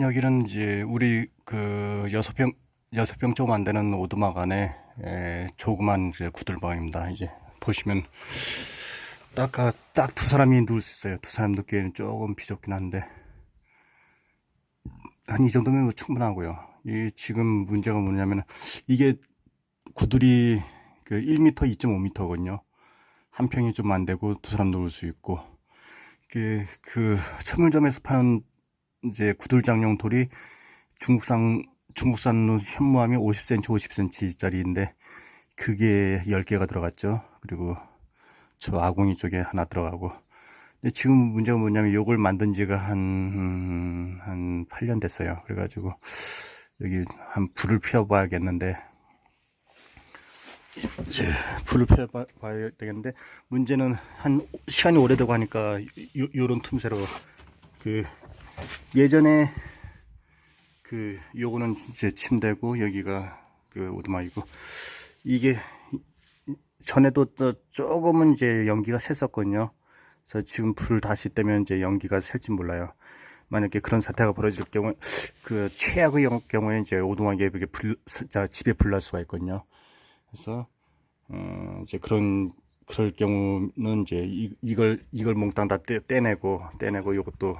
여기는 이제 우리 그 여섯 평 여섯 평 조금 안 되는 오두막 안에 에, 조그만 이제 구들방입니다. 이제 보시면 딱 딱 두 사람이 누울 수 있어요. 두 사람 눕기에는 조금 비좁긴 한데 한 이 정도면 뭐 충분하고요. 이 지금 문제가 뭐냐면 이게 구들이 그 1m, 2.5m거든요. 한 평이 좀 안 되고 두 사람 누울 수 있고 그, 그 천물점에서 파는 이제 구들장용 돌이 중국산 중국산으로 현무암이 50cm, 50cm짜리인데 그게 10개가 들어갔죠. 그리고 저 아궁이 쪽에 하나 들어가고. 근데 지금 문제가 뭐냐면 요걸 만든 지가 한, 음, 한 8년 됐어요. 그래가지고 여기 한 불을 피워봐야겠는데 이제 불을 피워봐야 되겠는데 문제는 한 시간이 오래되고 하니까 요, 요런 틈새로 그 예전에 그 요거는 이제 침대고 여기가 그 오두막이고 이게 전에도 또 조금은 이제 연기가 샜었거든요. 그래서 지금 불을 다시 떼면 이제 연기가 셀지 몰라요. 만약에 그런 사태가 벌어질 경우, 그 최악의 경- 경우에 이제 오두막에 이렇게 불, 자, 집에 불날 수가 있거든요. 그래서 어, 이제 그런 그럴 경우는 이제 이, 이걸 이걸 몽땅 다 떼, 떼내고 떼내고 요것도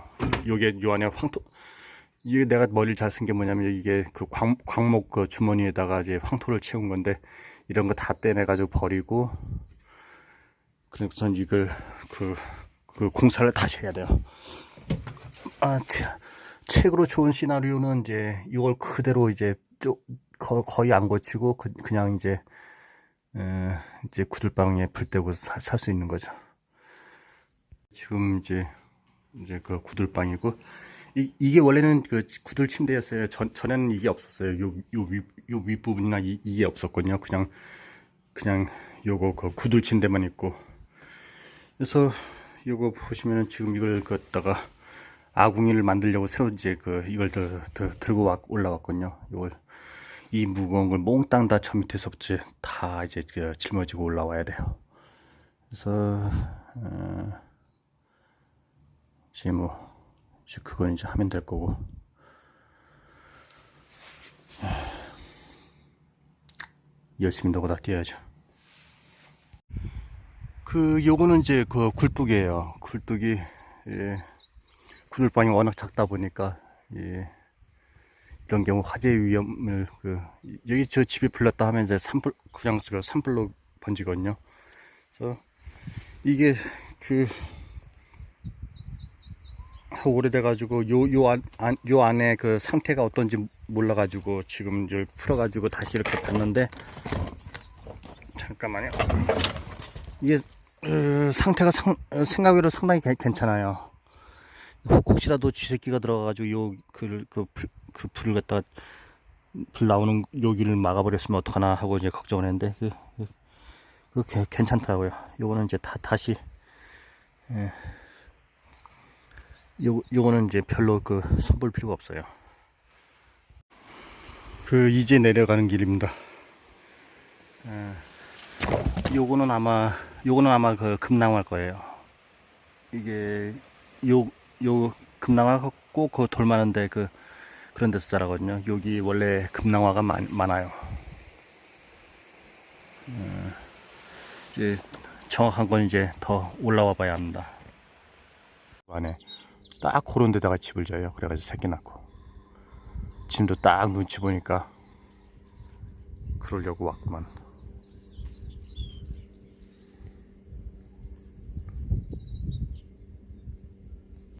요게 요 안에 황토 이게 내가 머리를 잘 쓴 게 뭐냐면 이게 그 광, 광목 그 주머니에다가 이제 황토를 채운 건데 이런 거 다 떼내 가지고 버리고 그래서 이걸 그, 그 공사를 다시 해야 돼요. 아, 차- 책으로 좋은 시나리오는 이제 이걸 그대로 이제 쪽 거, 거의 안 고치고 그, 그냥 이제 에, 이제 구들방에 불 떼고 살 수 있는 거죠. 지금 이제 이제 그 구들방이고 이, 이게 원래는 그 구들 침대였어요. 전 전에는 이게 없었어요. 요 요윗요 윗부분이나 이, 이게 없었거든요. 그냥 그냥 요거 그 구들 침대만 있고 그래서 요거 보시면은 지금 이걸 갖다가 아궁이를 만들려고 새로 이제 그 이걸 더, 더 들고 와, 올라왔거든요. 이걸 이 무거운 걸 몽땅 다 저 밑에서부터 다 이제 그 짊어지고 올라와야 돼요. 그래서 어, 이제 뭐 이제 그건 이제 하면 될 거고. 열심히 노고다 뛰어야죠. 그 요거는 이제 그 굴뚝이에요. 굴뚝이 예, 구들방이 워낙 작다 보니까 예, 이런 경우 화재 위험을 그 여기 저 집이 불났다 하면 이제 산불 그냥 그 산불로 번지거든요. 그래서 이게 그 오래돼 가지고 요 요 안 요 안에 그 상태가 어떤지 몰라 가지고 지금 이제 풀어 가지고 다시 이렇게 봤는데 잠깐만요. 이게 어, 상태가 상, 어, 생각외로 상당히 괜- 괜찮아요. 혹- 혹시라도 쥐새끼가 들어가가지고 요 그 그 그, 불- 그 불을 갖다가 불 나오는 여기를 막아버렸으면 어떡하나 하고 이제 걱정을 했는데 그, 그, 그 개- 괜찮더라고요. 요거는 이제 다 다시 예. 요 요거는 이제 별로 그 손볼 필요가 없어요. 그 이제 내려가는 길입니다. 예. 요거는 아마 요거는 아마 그 금낭화일 거예요. 이게 요 요 금낭화 꼭그 돌 많은데 그 그런 데서 자라거든요. 여기 원래 금낭화가 많, 많아요. 음, 이제 정확한 건 이제 더 올라와 봐야 합니다. 안에 딱 그런 데다가 집을 져요. 그래가지고 새끼 낳고 지금도 딱 눈치 보니까 그러려고 왔구만.